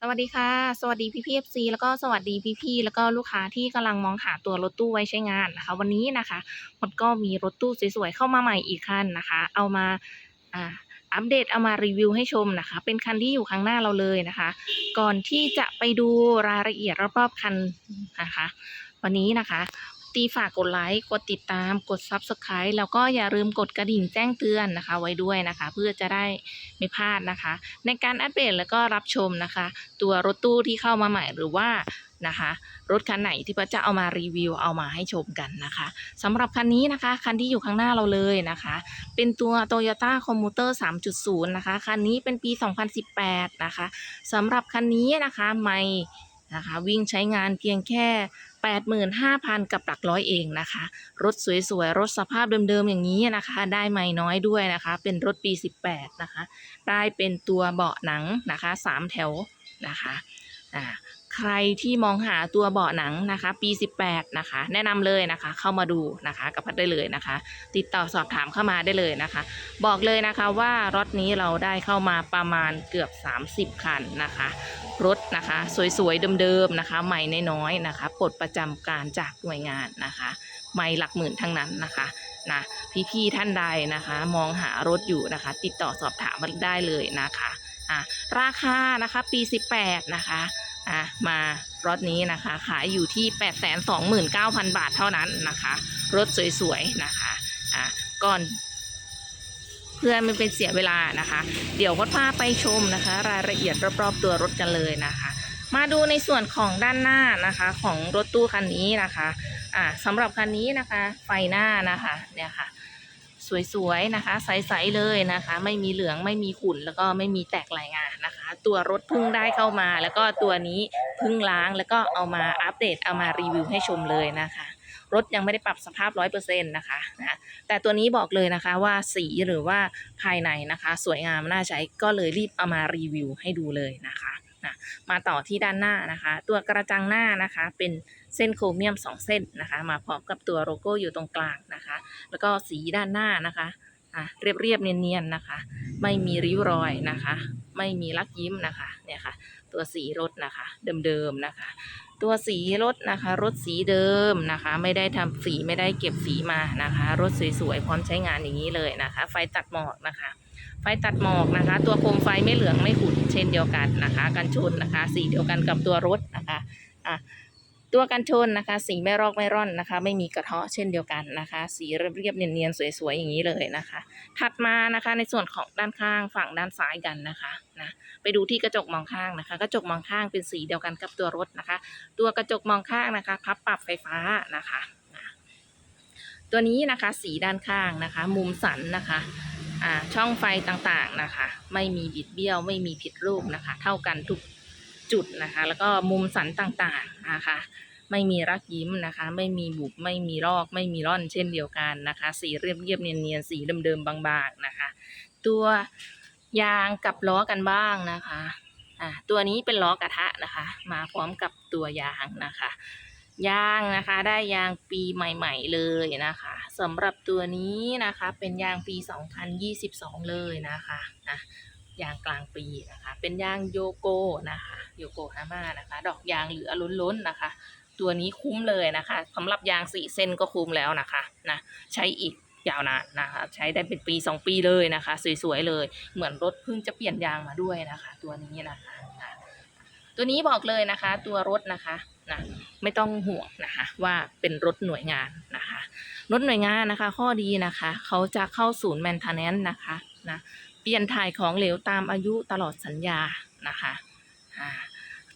สวัสดีค่ะ สวัสดีพี่พีเอฟซีแล้วก็สวัสดีพี่พี่แล้วก็ลูกค้าที่กำลังมองหาตัวรถตู้ไว้ใช้งานนะคะ วันนี้นะคะมดก็มีรถตู้สวยๆเข้ามาใหม่อีกคันนะคะ เอามาอ่าอัปเดตเอามารีวิวให้ชมนะคะ เป็นคันที่อยู่ข้างหน้าเราเลยนะคะ ก่อนที่จะไปดูรายละเอียดรอบๆคันนะคะ วันนี้นะคะ ตีฝากกดไลค์ กดติดตาม กด Subscribe แล้วก็อย่าลืมกดกระดิ่งแจ้งเตือนนะคะ ไว้ด้วยนะคะ เพื่อจะได้ไม่พลาดนะคะ ในการอัปเดตแล้วก็รับชมนะคะ ตัวรถตู้ที่เข้ามาใหม่หรือว่านะคะ รถคันไหนที่ป้าจะเอามารีวิวเอามาให้ชมกันนะคะสำหรับคันนี้นะคะ คันที่อยู่ข้างหน้าเราเลยนะคะ เป็นตัว Toyota Commuter 3.0 นะคะ คันนี้เป็นปี 2018 นะคะสำหรับคันนี้นะคะไม่นะคะ วิ่งใช้งานเพียงแค่ 85,000 กับหลักร้อยเองนะคะ รถสวยๆ รถสภาพเดิมๆ อย่างนี้นะคะ ได้ไม่น้อยด้วยนะคะ เป็นรถปี 18 นะคะ ได้เป็นตัวเบาะหนังนะคะสามแถวนะคะ อ่า ใครที่มองหาตัวเบาะหนังนะคะ ปี 18 นะคะ แนะนำเลยนะคะ เข้ามาดูนะคะกับพัดได้เลยนะคะ ติดต่อสอบถามเข้ามาได้เลยนะคะ บอกเลยนะคะว่ารถนี้เราได้เข้ามาประมาณเกือบ 30 คันนะคะ รถนะคะ สวยๆเดิมๆนะคะ ใหม่น้อยๆนะคะปลดประจำการจากหน่วยงานนะคะไม่หลักหมื่นทั้งนั้นนะคะนะพี่ๆท่านใดนะคะ มองหารถอยู่นะคะ ติดต่อสอบถามมาได้เลยนะคะอะราคานะคะปี 18 นะคะ อะมารถนี้นะคะ ขายอยู่ที่ 829,000 บาทเท่านั้นนะคะ รถสวยๆนะคะอะก่อนเพื่อไม่เป็นเสียเวลานะคะ เดี๋ยวพดพาไปชมนะคะ รายละเอียดรอบๆตัวรถกันเลยนะคะ มาดูในส่วนของด้านหน้านะคะของรถตู้คันนี้นะคะอ่าสำหรับคันนี้นะคะ ไฟหน้านะคะเนี่ยค่ะ สวยๆนะคะ ใสๆเลยนะคะ ไม่มีเหลืองไม่มีขุ่นแล้วก็ไม่มีแตกลายงานนะคะ ตัวรถพิ่งได้เข้ามา แล้วก็ตัวนี้พิ่งล้างแล้วก็เอามาอัปเดตเอามารีวิวให้ชมเลยนะคะรถยังไม่ได้ปรับสภาพร้อยเปอร์เซ็นต์นะคะนะแต่ตัวนี้บอกเลยนะคะว่าสีหรือว่าภายในนะคะ สวยงามน่าใช้ก็เลยรีบเอามารีวิวให้ดูเลยนะคะนะมาต่อที่ด้านหน้านะคะ ตัวกระจังหน้านะคะเป็น เส้นโครเมียม 2 เส้นนะคะ มาพร้อมกับตัวโลโก้อยู่ตรงกลางนะคะ แล้วก็สีด้านหน้านะคะอะเรียบๆเนียนๆนะคะ ไม่มีริ้วรอยนะคะ ไม่มีลักยิ้มนะคะเนี่ยค่ะ ตัวสีรถนะคะเดิมๆนะคะ ตัวสีรถนะคะรถสีเดิมนะคะ ไม่ได้ทำสีไม่ได้เก็บสีมานะคะ รถสวยๆพร้อมใช้งานอย่างนี้เลยนะคะ ไฟตัดหมอกนะคะ ไฟตัดหมอกนะคะ ตัวโคมไฟไม่เหลืองไม่ขุ่นเช่นเดียวกันนะคะ กันชนนะคะ สีเดียวกันกับตัวรถนะคะอะ ตัวกันชนนะคะ สีไม่รอกไม่ร่อนนะคะ ไม่มีกระเทาะเช่นเดียวกันนะคะ สีเรียบเนียนๆสวยๆอย่างนี้เลยนะคะ ถัดมานะคะในส่วนของด้านข้างฝั่งด้านซ้ายกันนะคะนะไปดูที่กระจกมองข้างนะคะ กระจกมองข้างเป็นสีเดียวกันกับตัวรถนะคะ ตัวกระจกมองข้างนะคะ พับปรับไฟฟ้านะคะนะตัวนี้นะคะสีด้านข้างนะคะ มุมสันนะคะอ่าช่องไฟต่างๆนะคะ ไม่มีบิดเบี้ยวไม่มีผิดรูปนะคะ เท่ากันทุก จุดนะคะ แล้วก็มุมสันต่างๆนะคะไม่มีรักยิ้มนะคะ ไม่มีบุบไม่มีรอกไม่มีร่อนเช่นเดียวกันนะคะ สีเรียบเรียบๆเนียนๆสีเดิมๆบางๆนะคะ ตัวยางกับล้อกันบ้างนะคะอ่าตัวนี้เป็นล้อกระทะนะคะ มาพร้อมกับตัวยางนะคะยางนะคะได้ยางปีใหม่ ๆ เลยนะคะสำหรับตัวนี้นะคะเป็นยางปี 2022 เลยนะคะนะ ยางกลางปีนะคะ เป็นยางโยโกนะคะโยโกฮาม่านะคะ ดอกยางเหลือล้นๆนะคะ ตัวนี้คุ้มเลยนะคะสำหรับยางสี่เส้นก็คุ้มแล้วนะคะนะใช้อีกยาวนานนะคะใช้ได้เป็นปีสองปีเลยนะคะ สวยๆเลย เหมือนรถเพิ่งจะเปลี่ยนยางมาด้วยนะคะ ตัวนี้นะคะนะตัวนี้บอกเลยนะคะ ตัวรถนะคะนะไม่ต้องห่วงนะคะว่าเป็นรถหน่วยงานนะคะ รถหน่วยงานนะคะ ข้อดีนะคะ เขาจะเข้าศูนย์แมนเทนแนนนะคะนะ ปลี่ยนถ่ายของเหลวตามอายุตลอดสัญญานะคะ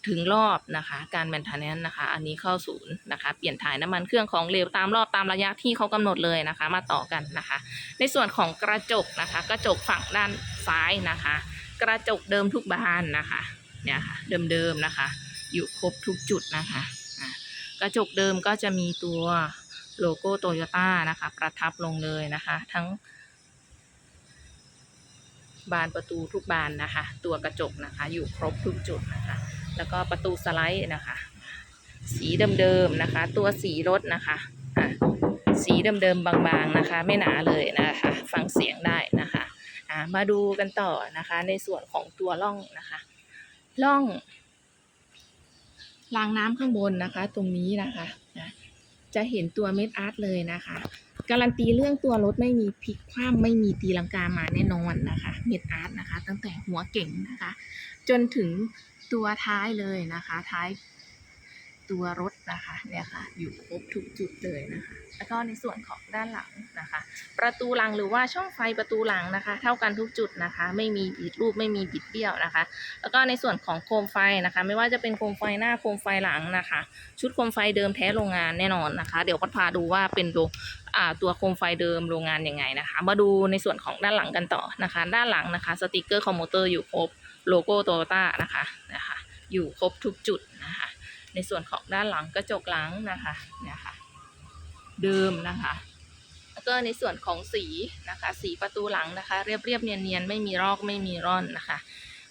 ถึงรอบนะคะ การแมนเทนแนนนะคะ อันนี้เข้าศูนย์นะคะ เปลี่ยนถ่ายน้ำมันเครื่องของเหลวตามรอบตามระยะที่เขากำหนดเลยนะคะ มาต่อกันนะคะ ในส่วนของกระจกนะคะ กระจกฝั่งด้านซ้ายนะคะ กระจกเดิมทุกบานนะคะเนี่ยค่ะเดิมๆนะคะ อยู่ครบทุกจุดนะคะอะกระจกเดิมก็จะมีตัวโลโก้โตโยต้านะคะ ประทับลงเลยนะคะ ทั้ง บานประตูทุกบานนะคะ ตัวกระจกนะคะ อยู่ครบทุกจุดนะคะ แล้วก็ประตูสไลด์นะคะ สีเดิมๆนะคะ ตัวสีรถนะคะอะสีเดิมๆบางๆนะคะ ไม่หนาเลยนะคะ ฟังเสียงได้นะคะะมาดูกันต่อนะคะ ในส่วนของตัวล่องนะคะ ล่องรางน้ำข้างบนนะคะ ตรงนี้นะคะ จะเห็นตัวเม็ดอาร์ตเลยนะคะ การันตีเรื่องตัวรถไม่มีพลิกคว่ำไม่มีตีลังกามาแน่นอนนะคะเมดอาร์ตนะคะ ตั้งแต่หัวเก่งนะคะ จนถึงตัวท้ายเลยนะคะ ท้าย ตัวรถนะคะเนี่ยค่ะอยู่ครบทุกจุดเลยนะคะแล้วก็ในส่วนของด้านหลังนะคะ ประตูหลังหรือว่าช่องไฟประตูหลังนะคะ เท่ากันทุกจุดนะคะ ไม่มีบิดรูปไม่มีบิดเบี้ยวนะคะ แล้วก็ในส่วนของโคมไฟนะคะ ไม่ว่าจะเป็นโคมไฟหน้าโคมไฟหลังนะคะ ชุดโคมไฟเดิมแท้โรงงานแน่นอนนะคะ เดี๋ยวพัดพาดูว่าเป็นโรงตัวโคมไฟเดิมโรงงานยังไงนะคะ มาดูในส่วนของด้านหลังกันต่อนะคะ ด้านหลังนะคะสติกเกอร์คอมมูเตอร์อยู่ครบโลโก้โตโยต้านะคะนะคะ อยู่ครบทุกจุดนะคะ ในส่วนของด้านหลังกระจกหลังนะคะเนี่ยค่ะเดิมนะคะ แล้วก็ในส่วนของสีนะคะ สีประตูหลังนะคะ เรียบเรียบๆเนียนไม่มีรอกไม่มีร่อนนะคะ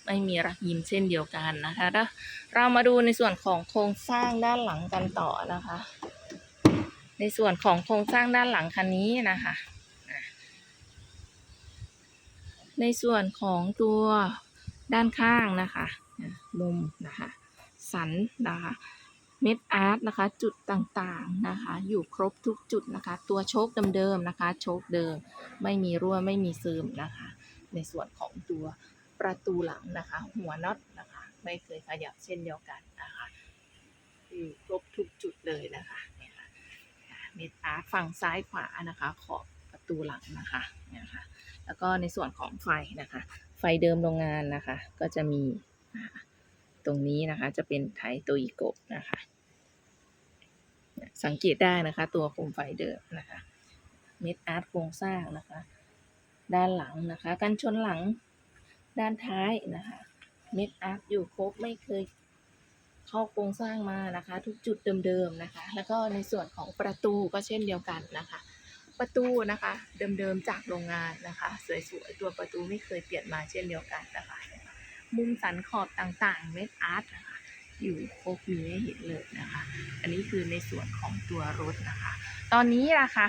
ไม่มีรักยิ้มเช่นเดียวกันนะคะแล้วเรามาดูในส่วนของโครงสร้างด้านหลังกันต่อนะคะ ในส่วนของโครงสร้างด้านหลังคันนี้นะคะในส่วนของตัวด้านข้างนะคะ มุมนะคะ สันนะคะเม็ดอาร์ตนะคะจุดต่างๆนะคะ อยู่ครบทุกจุดนะคะ ตัวโชคเดิมๆนะคะ โชคเดิมไม่มีรั่วไม่มีซึมนะคะ ในส่วนของตัวประตูหลังนะคะ หัวน็อตนะคะ ไม่เคยขยับเช่นเดียวกันนะคะอยู่ครบทุกจุดเลยนะคะเนี่ยค่ะเม็ดอาร์ตฝั่งซ้ายขวานะคะ ขอบประตูหลังนะคะเนี่ยค่ะแล้วก็ในส่วนของไฟนะคะ ไฟเดิมโรงงานนะคะ ก็จะมีนะคะ ตรงนี้นะคะจะเป็นไทโตอิโกะนะคะ สังเกตได้นะคะ ตัวโคมไฟเดิมนะคะ เม็ดอาร์ตโครงสร้างนะคะ ด้านหลังนะคะกันชนหลังด้านท้ายนะคะ เม็ดอาร์ตอยู่ครบไม่เคยเข้าโครงสร้างมานะคะ ทุกจุดเดิมๆนะคะ แล้วก็ในส่วนของประตูก็เช่นเดียวกันนะคะ ประตูนะคะเดิมๆจากโรงงานนะคะ สวยๆตัวประตูไม่เคยเปลี่ยนมาเช่นเดียวกันนะคะ มุมสันขอบต่างๆเม็ดอาร์ตนะคะอยู่ครบมีให้เห็นเลยนะคะ อันนี้คือในส่วนของตัวรถนะคะ ตอนนี้นะคะ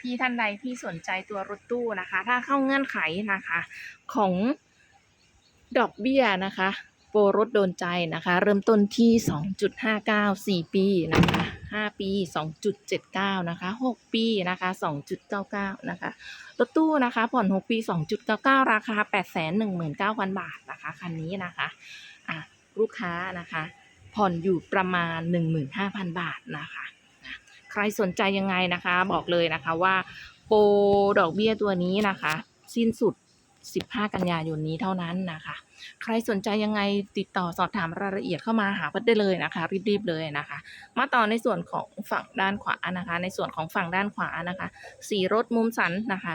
พี่ๆท่านใดที่สนใจตัวรถตู้นะคะ ถ้าเข้าเงื่อนไขนะคะของดอกเบี้ยนะคะ โปรรถโดนใจนะคะ เริ่มต้นที่ 2.59 4 ปีนะคะ 5 ปี 2.79 นะคะ 6 ปีนะคะ 2.99 นะคะ รถตู้นะคะ ผ่อน 6 ปี 2.99 ราคา 819,000 บาทนะคะ คันนี้นะคะอะลูกค้านะคะ ผ่อนอยู่ประมาณ 15,000 บาทนะคะใครสนใจยังไงนะคะ บอกเลยนะคะว่าโปรดอกเบี้ยตัวนี้นะคะ สิ้นสุด 15 กันยายนนี้เท่านั้นนะคะ ใครสนใจยังไงติดต่อสอบถามรายละเอียดเข้ามาหาพัดได้เลยนะคะ รีบๆเลยนะคะ มาต่อในส่วนของฝั่งด้านขวานะคะ ในส่วนของฝั่งด้านขวานะคะสีรถมุมสันนะคะ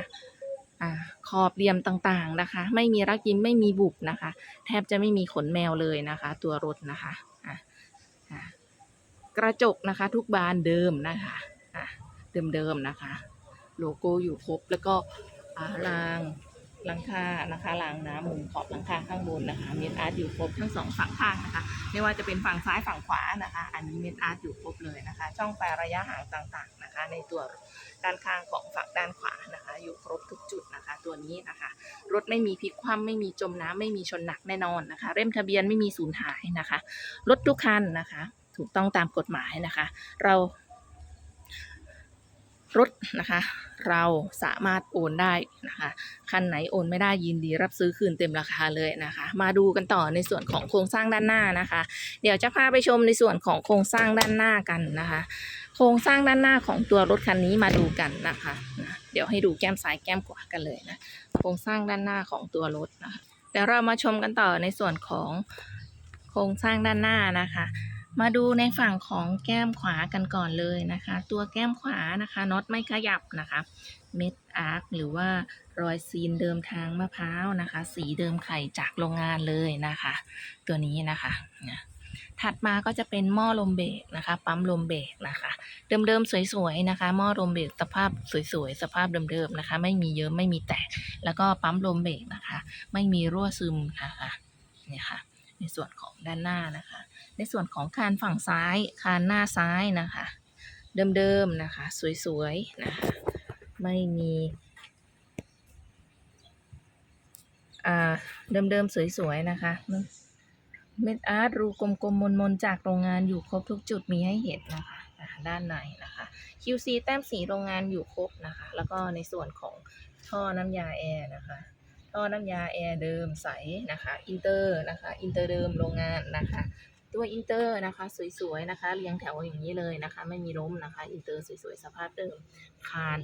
อขอบเหลี่ยมต่างๆนะคะ ไม่มีรักยิ้มไม่มีบุบนะคะ แทบจะไม่มีขนแมวเลยนะคะ ตัวรถนะคะะะกระจกนะคะ ทุกบานเดิมนะคะะเดิมๆนะคะ โลโก้อยู่ครบแล้วก็อ่าราง หลังคานะคะรางน้ำมุมขอบหลังคาข้างบนนะคะ เม็ดอาร์ตอยู่ครบทั้งสองฝั่งข้างนะคะ ไม่ว่าจะเป็นฝั่งซ้ายฝั่งขวานะคะ อันนี้เม็ดอาร์ตอยู่ครบเลยนะคะ ช่องไฟระยะห่างต่างๆนะคะ ในตัวด้านข้างของฝั่งด้านขวานะคะ อยู่ครบทุกจุดนะคะ ตัวนี้นะคะ รถไม่มีพลิกคว่ำไม่มีจมน้ำไม่มีชนหนักแน่นอนนะคะ เล่มทะเบียนไม่มีสูญหายนะคะ รถทุกคันนะคะ ถูกต้องตามกฎหมายนะคะ เรา รถนะคะ เราสามารถโอนได้นะคะคันไหนโอนไม่ได้ยินดีรับซื้อคืนเต็มราคาเลยนะคะ มาดูกันต่อในส่วนของโครงสร้างด้านหน้านะคะ เดี๋ยวจะพาไปชมในส่วนของโครงสร้างด้านหน้ากันนะคะ โครงสร้างด้านหน้าของตัวรถคันนี้มาดูกันนะคะนะเดี๋ยวให้ดูแก้มซ้ายแก้มขวากันเลยนะโครงสร้างด้านหน้าของตัวรถนะคะเดี๋ยวเรามาชมกันต่อในส่วนของโครงสร้างด้านหน้านะคะ มาดูในฝั่งของแก้มขวากันก่อนเลยนะคะ ตัวแก้มขวานะคะน็อตไม่ขยับนะคะ เม็ดอาร์คหรือว่ารอยซีนเดิมทางมะพร้าวนะคะ สีเดิมไข่จากโรงงานเลยนะคะ ตัวนี้นะคะถัดมาก็จะเป็นหม้อลมเบรกนะคะ ปั๊มลมเบรกนะคะ เดิมๆสวยๆนะคะ หม้อลมเบรกสภาพสวยๆสภาพเดิมๆนะคะ ไม่มีเยิ้มไม่มีแตก แล้วก็ปั๊มลมเบรกนะคะ ไม่มีรั่วซึมนะคะเนี่ยค่ะ ในส่วนของด้านหน้านะคะ ในส่วนของคานฝั่งซ้ายคานหน้าซ้ายนะคะ เดิมๆนะคะ สวยๆนะคะ ไม่มีอ่าเดิมๆสวยๆนะคะเม็ดอาร์ตรูกลมๆมนๆจากโรงงานอยู่ครบทุกจุดมีให้เห็นนะคะด้านในนะคะ QC แต้มสีโรงงานอยู่ครบนะคะ แล้วก็ในส่วนของท่อน้ำยาแอร์นะคะ ท่อน้ำยาแอร์เดิมใสนะคะอินเตอร์นะคะอินเตอร์เดิมโรงงานนะคะตัวอินเตอร์นะคะสวยๆนะคะเรียงแถวอย่างนี้เลยนะคะ ไม่มีล้มนะคะอินเตอร์สวยๆสภาพเดิมคาน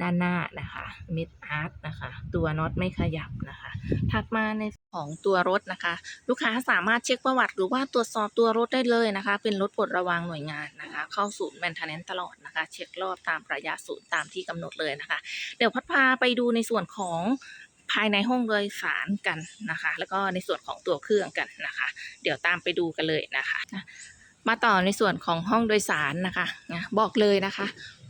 ด้านหน้านะคะเม็ดอาร์ตนะคะ ตัวน็อตไม่ขยับนะคะ ถัดมาในของตัวรถนะคะ ลูกค้าสามารถเช็คประวัติหรือว่าตรวจสอบตัวรถได้เลยนะคะ เป็นรถปลดระวางหน่วยงานนะคะ เข้าศูนย์แมนเทนแนนตลอดนะคะ เช็ครอบตามระยะศูนย์ตามที่กำหนดเลยนะคะ เดี๋ยวพัดพาไปดูในส่วนของ ภายในห้องโดยสารกันนะคะ แล้วก็ในส่วนของตัวเครื่องกันนะคะ เดี๋ยวตามไปดูกันเลยนะคะมาต่อในส่วนของห้องโดยสารนะคะนะบอกเลยนะคะ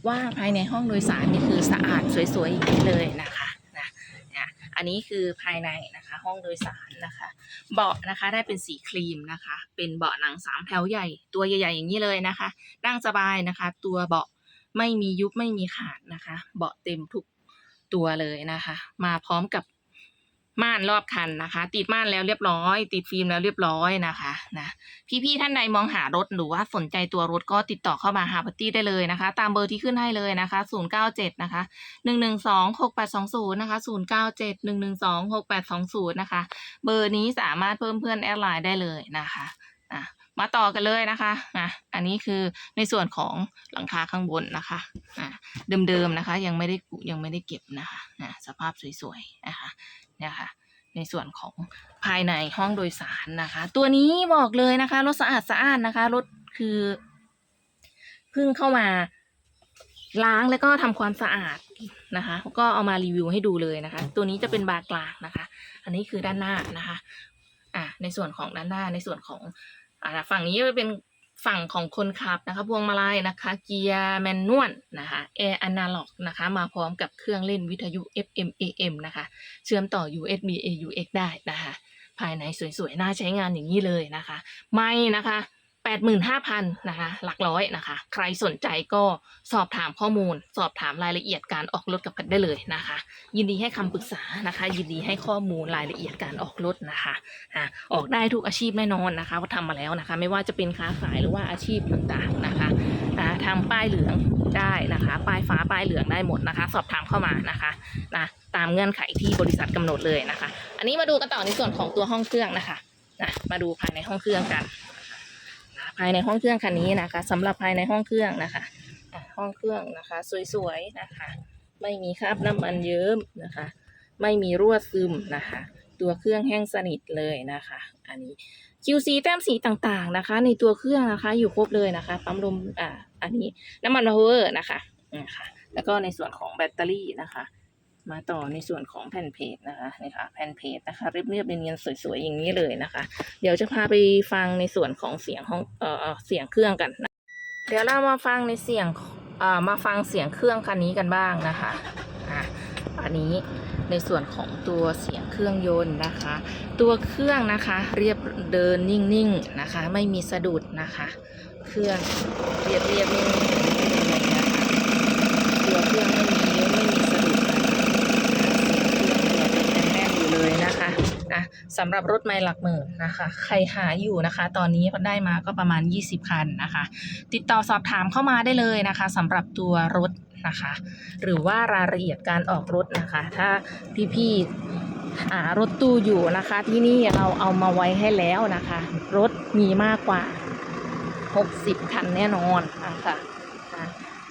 ว่าภายในห้องโดยสารนี่คือสะอาดสวยๆอย่างนี้เลยนะคะนะนะอันนี้คือภายในนะคะ ห้องโดยสารนะคะ เบาะนะคะได้เป็นสีครีมนะคะ เป็นเบาะหนังสามแถวใหญ่ ตัวใหญ่ๆอย่างนี้เลยนะคะนั่งสบายนะคะ ตัวเบาะไม่มียุบไม่มีขาดนะคะ เบาะเต็มทุก ตัวเลยนะคะ มาพร้อมกับม่านรอบคันนะคะ ติดม่านแล้วเรียบร้อย ติดฟิล์มแล้วเรียบร้อยนะคะนะพี่ๆท่านใดมองหารถหรือว่าสนใจตัวรถก็ติดต่อเข้ามาหาพัตตี้ได้เลยนะคะ ตามเบอร์ที่ขึ้นให้เลยนะคะ 097 นะคะ 112 6820 นะคะ 097 112 6820 นะคะ เบอร์นี้สามารถเพิ่มเพื่อนแอดไลน์ได้เลยนะคะอะ มาต่อกันเลยนะคะอะอันนี้คือในส่วนของหลังคาข้างบนนะคะอะเดิมๆนะคะ ยังไม่ได้ยังไม่ได้เก็บนะคะอะสภาพสวยๆนะคะเนี่ยค่ะในส่วนของภายในห้องโดยสารนะคะ ตัวนี้บอกเลยนะคะรถสะอาดสะอาดนะคะรถคือเพิ่งเข้ามาล้างแล้วก็ทำความสะอาดนะคะ ก็เอามารีวิวให้ดูเลยนะคะ ตัวนี้จะเป็นบาร์กลางนะคะ อันนี้คือด้านหน้านะคะ อะในส่วนของด้านหน้าในส่วนของ อ่าฝั่งนี้จะเป็นฝั่งของคนขับนะคะพวงมาลัยนะคะ เกียร์แมนนวลนะคะแอร์อนาล็อกนะคะ มาพร้อมกับเครื่องเล่นวิทยุ FM AM นะคะ เชื่อมต่อ USB AUX ได้นะคะ ภายในสวยๆ น่าใช้งานอย่างนี้เลยนะคะ ไม่นะคะ 85,000นะคะหลักร้อยนะคะ ใครสนใจก็สอบถามข้อมูล สอบถามรายละเอียดการออกรถกับแพทได้เลยนะคะ ยินดีให้คำปรึกษานะคะ ยินดีให้ข้อมูลรายละเอียดการออกรถนะคะอะออกได้ทุกอาชีพแน่นอนนะคะว่าทำมาแล้วนะคะ ไม่ว่าจะเป็นค้าขายหรือว่าอาชีพต่างๆนะคะอะทำป้ายเหลืองได้นะคะป้ายฟ้าป้ายเหลืองได้หมดนะคะ สอบถามเข้ามานะคะนะตามเงื่อนไขที่บริษัทกำหนดเลยนะคะ อันนี้มาดูกันต่อในส่วนของตัวห้องเครื่องนะคะนะมาดูภายในห้องเครื่องกัน ภายในห้องเครื่องคันนี้นะคะสำหรับภายในห้องเครื่องนะคะห้องเครื่องนะคะ สวยๆนะคะ ไม่มีคราบน้ำมันเยิ้มนะคะ ไม่มีรั่วซึมนะคะ ตัวเครื่องแห้งสนิทเลยนะคะ อันนี้ QC แต้มสีต่างๆนะคะ ในตัวเครื่องนะคะ อยู่ครบเลยนะคะปั๊มลมอ่าอันนี้น้ำมันพาวเวอร์นะคะนะคะแล้วก็ในส่วนของแบตเตอรี่นะคะ มาต่อในส่วนของแผ่นเพจนะคะนี่ค่ะแผ่นเพจนะคะเรียบๆเนียนๆสวยๆอย่างนี้เลยนะคะ เดี๋ยวจะพาไปฟังในส่วนของเสียงห้องเอ่อเสียงเครื่องกันนะเดี๋ยวเรามาฟังในเสียงเอ่ามาฟังเสียงเครื่องคันนี้กันบ้างนะคะอะอันนี้ในส่วนของตัวเสียงเครื่องยนต์นะคะ ตัวเครื่องนะคะเรียบเดินนิ่งๆนะคะ ไม่มีสะดุดนะคะ เครื่องเรียบเรียบนิ่งๆเลยนะคะตัวเครื่องไม่มีสะดุดนะคะเสียงเครื่องเนี่ยยังแน่นอยู่เลย นะคะสำหรับรถไม่หลักหมื่นนะคะ ใครหาอยู่นะคะ ตอนนี้ได้มาก็ประมาณ 20 คันนะคะ ติดต่อสอบถามเข้ามาได้เลยนะคะสำหรับตัวรถนะคะ หรือว่ารายละเอียดการออกรถนะคะ ถ้าพี่ๆหารถตู้อยู่นะคะ ที่นี่เราเอามาไว้ให้แล้วนะคะ รถมีมากกว่า 60 คันแน่นอนนะคะอะ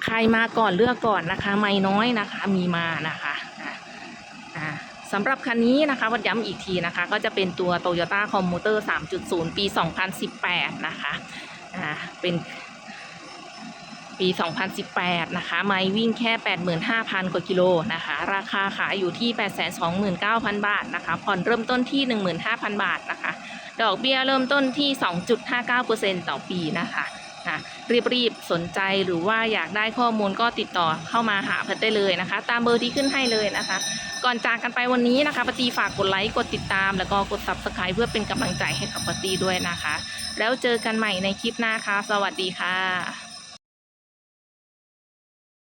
ใครมาก่อนเลือกก่อนนะคะ ไม่น้อยนะคะมีมานะคะ สำหรับคันนี้นะคะวัดย้ำอีกทีนะคะ ก็จะเป็นตัว Toyota Commuter 3.0 ปี 2018 นะคะอ่าเป็นปี 2018 นะคะ ไม่วิ่งแค่ 85,000 กว่ากิโลนะคะ ราคาขายอยู่ที่ 829,000 บาทนะคะ ผ่อนเริ่มต้นที่ 15,000 บาทนะคะ ดอกเบี้ยเริ่มต้นที่ 2.59%ต่อปีนะคะนะรีบๆ สนใจหรือว่าอยากได้ข้อมูลก็ติดต่อเข้ามาหาแพทได้เลยนะคะ ตามเบอร์ที่ขึ้นให้เลยนะคะ ก่อนจากกันไปวันนี้นะคะปตีฝากกดไลค์กดติดตาม แล้วก็กดซับสไคร b ์เพื่อเป็นกำลังใจให้กับปตีด้วยนะคะ แล้วเจอกันใหม่ในคลิปหน้าค่ะ สวัสดีค่ะ